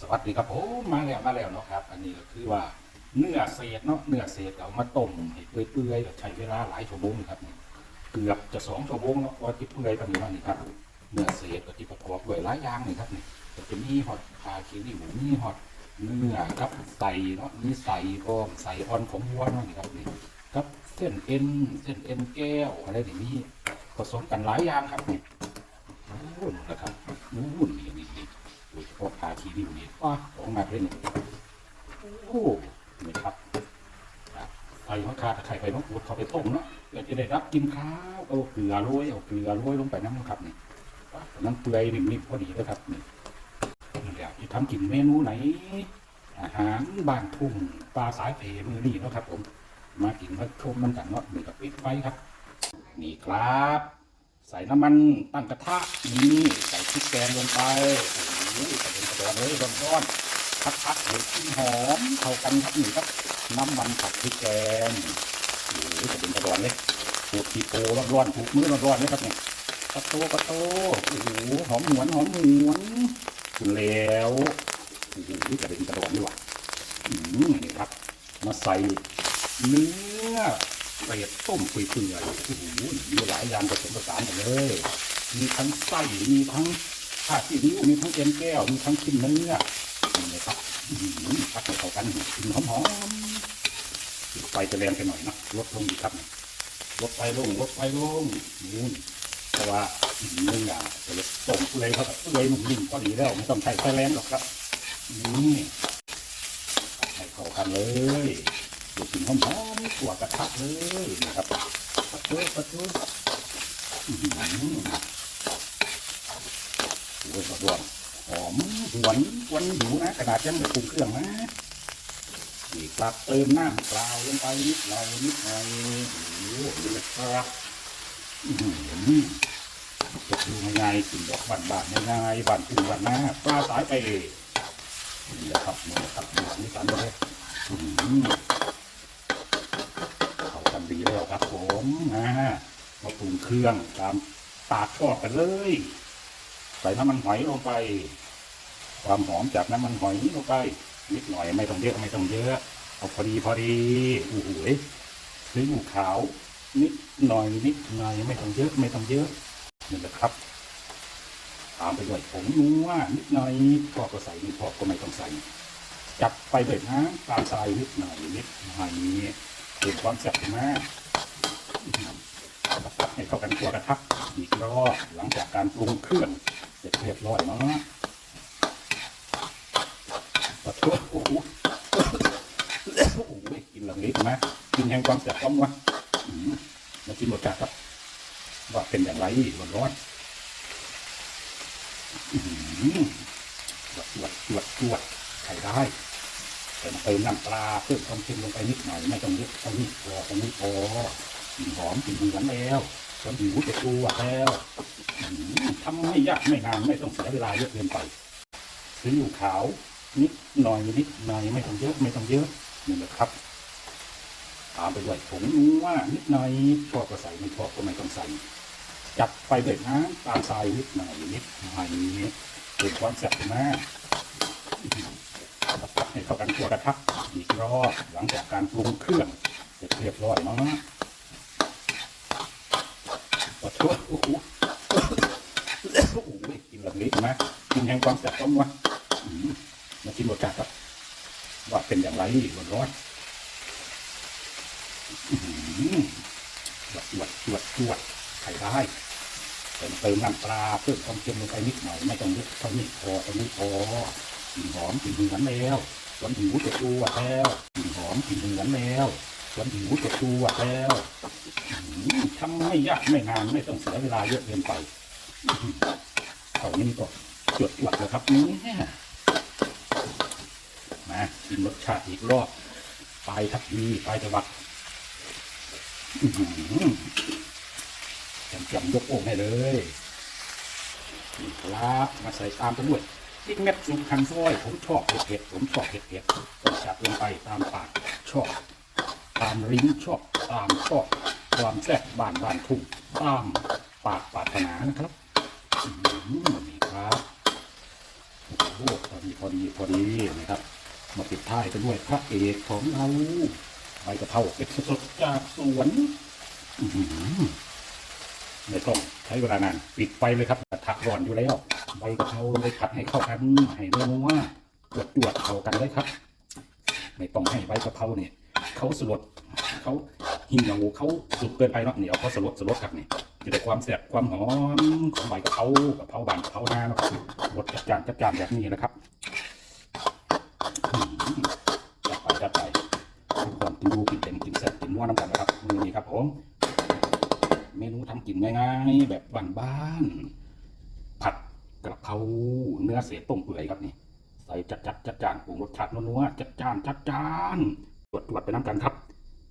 สวัสดีครับผมมาแล้วมาแล้วเนาะครับ อันนี้ก็คือว่าเนื้อเศษเนาะเนื้อเศษเอามาต้มให้เปื่อยๆใช้เวลาหลายชั่วโมงครับนี่เกือบจะสองชั่วโมงเนาะว่าที่เปื่อยแบบนี้นี่ครับเนื้อเศษก็ที่ประกอบด้วยหลายอย่างนี่ครับนี่ก็จะมีฮอตคาคิริวมีฮอตเนื้อครับใส่เนาะมีใส่พร้อมใส่อ่อนของวัวเนาะนี่ครับนี่ครับเส้นเอ็นเส้นเอ็นแก้วอะไรอย่างนี้ผสมกันหลายอย่างครับนี่นู่นนะครับนู่นนี่นี่นี่โดยเฉ พาะพาทีวิวนี่ว้าของมาเลยนี่โอ้นี่ครับไฟเขาคาตะไคร้ไฟมะกรูดเขาไปต้มเนาะเพื่อจะได้รับกินข้าวเอาเกลือโรยเอาเกลือโรยลงไปน้ำนะครับนี่น้ำเปื่อยนิ่มๆพอดีเลยครับนี่นี่แหละจะทำกินเมนูไหน อาหารบ้านทุ่งปลาสายเพมือนี่เนาะครับ ผม มากินมาชมมันกันเนาะนี่กับปิดไฟครับ นี่ครับ ใส่น้ำมันตั้งกระทะนี่ใส่พริกแกงลงไป ระดอนเลยร้อนๆพักๆเห็ดหอมเข้ากันครับนี่ครับน้ำมันผัดพริกแกงโอ้โหกระเด็นกระดอนเลยปวดทีโปร้อนๆถูกมือร้อนๆเลยครับเนี่ยกระโตกระโตโอ้โหหอมหวนหอมหวนถึงแล้วโอ้โหกระเด็นกระดอนดีว่ะอืมนี่ครับ มาใส่เนื้อเศษต้มเปื่อยๆโอ้โหมีหลายอย่างผสมผสานกันเลย มีทั้งไส้มีทั้ง ผ้าที่นิ้วมีทั้งเอ็นแก้วมีทั้งชิ้นเนื้อนี่เลยครับอื้อหือพักเข้ากันกินหอมๆไฟจะแรงไปหน่อยนะลดลงอีครับลดไฟลงลดไฟลงนู่นเพราะว่าเนื้อจะเลยต้มเปื่อยเขากับเปื่อยนุ่มๆก็ดีแล้วไม่ต้องใช้ไฟแรงหรอกครับนี่ให้เข้ากันเลยดูกลิ่นหอมๆตัวกระทะเลยนะครับปัดเ้ปัดเ้อื้อหือ โอ้ยร้อนหอมหวนหวนหิวนะขนาดยังไม่ปรุงเครื่องนะนี่ครับเติมน้ำเปล่าลงไปนิดหน่อยนิดหน่อยโอ้โหนี่แหละครับอื้อหือจะดูง่ายๆกินดอกบานบานๆง่ายบานขึ้นบานหน้าปลาสายไปนี่แหละครับนี่แหละครับนี่สันเลยเข้ากันดีแล้วครับผมนะมาปรุงเครื่องตามปากทอดกันเลย ใส่น้ำมันหอยลงไป ความหอมจากน้ำมันหอยลงไป นิดหน่อยไม่ต้องเยอะไม่ต้องเยอะเอาพอดีพอดีโอ้โหซีอิ๊วขาว นิดหน่อยนิดหน่อยไม่ต้องเยอะไม่ต้องเยอะนี่แหละครับตามไปด้วยผงนัวนิดหน่อยพอก็ใส่ไม่พอก็ไม่ต้องใส่จับไปเลยนะตามทรายนิดหน่อยนิดหน่อยเกิดความแซ่บมากให้เข้ากันตัวกระทักอีกรอบหลังจากการปรุงเครื่อง เสร็จเรียบร้อยเนาะปะทุโอ้โหโอ้โหกินหลังนี้นะกินแห่งความแซ่บต้องวะมากินรสชาติครับ ว่าเป็นอย่างไรร้อนๆอื้อหือจวดจวดจวดจวดใช้ได้เติมเติมน้ำปลาเพิ่มความเค็มลงไปนิดหน่อยไม่ต้องเยอะเท่านี้พอตรงนี้พอหอมกลิ่นเหมือนแล้ว จนหิวจะตัวแล้วทำไม่ยากไม่นานไม่ต้องเสียเวลาเยอะเกินไปซีอิ๊วขาวนิดหน่อยนิดหน่อยไม่ต้องเยอะไม่ต้องเยอะนี่แหละครับตามไปด้วยผงนัวนิดหน่อยชอบก็ใส่ไม่ชอบก็ไม่ต้องใส่จับไปด้วยนะตามทรายนิดหน่อยนิดหน่อยเกิดความแซ่บมากให้เข้ากันตัวกระทักอีกรอบหลังจากการปรุงเครื่องเสร็จเรียบร้อยเนาะ โอ้โหกินแบบนี้นะกินแห่งความแซ่บต้องวะมากินรสชาติครับว่าเป็นอย่างไรร้อนๆอื้อหือจวดจวดจวดจวดไข่ได้เติมเติมน้ำปลาเพิ่มความเค็มลงไปนิดหน่อยไม่ต้องเยอะเท่านี้พอเท่านี้พอกลิ่นหอมกลิ่นเหมือนแล้วสวนหิวจะตัวแล้วกลิ่นหอมกลิ่นเหมือนแล้ว วนหิวจะตัวแล้วทำไม่ยากไม่นานไม่ต้องเสียเวลาเยอะเกินไปเท่านี้ก็จวดจวดแล้วครับนี่มากินรสชาติอีกรอบปลายทับพีปลายตะวัดอื้อหือจำๆยกโอ่งให้เลยนี่ครับมาใส่ตามไปด้วยพริกเม็ดสุกคันซอย ผมชอบเผ็ดๆผมชอบเผ็ดๆต้องจัดลงไปตามปากชอบ ตามลิ้นชอบตามชอบความแซ่บบ้านบ้านทุ่งตามปากปรารถนานะครับอืมนี่ครับโอ้พอดีพอดีพอดีนะครับ มาปิดท้ายกันด้วยพระเอกของเราใบกะเพราเป็นสดๆจากสวนไม่ต้องใช้เวลานานปิดไฟเลยครับกระทะร้อนอยู่แล้ว ใบกะเพราเลยผัดให้เข้ากันให้เนื้อนัวจวดจวดๆเข้ากันเลยครับ ไม่ต้องให้ใบกะเพราเนี่ย เขาสลดเขาเหี่ยวเขาสุกเกินไปเนาะเหนียวเขาสลดสลดครับนี่จะได้ความแซ่บความหอมของใบกะเพรากะเพราบานกะเพรานาเนาะครับดจัดจานจัดจานแบบนี้นะครับจัดไปจัดไปทุกคนกินดูกินเต็มกินแซ่บกินนัวน้ำกันนะครับมือนี้ครับผมเมนูทำกินง่ายๆแบบบ้านๆผัดกะเพราเนื้อเศษต้มเปื่อยครับนี่ใส่จัดจัดจัดจานปรุงรสชาตินัวๆจัดจานจัดจาน ตรวจตรวจไปน้ำกันครับ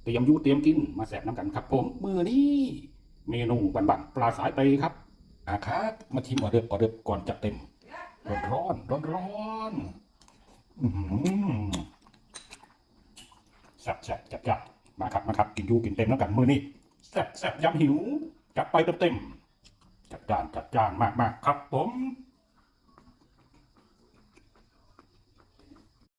เตรียมยูเตรียมกินมาแสบน้ำกันครับ ผมมือนี้เมนูบันๆปลาสายไปครับอาครับมาชิมออเดิร์ฟออเดิร์ฟก่อนจัดเต็ม ร้อนร้อนร้อนร้อนแซ่บแซ่บจับจับมาครับมาครับ กินยูกินเต็มแล้วกันมือนี่แซ่บแซ่บยำหิว จัดไปเต็มเต็มจัดจานจัดจานมากมากครับผม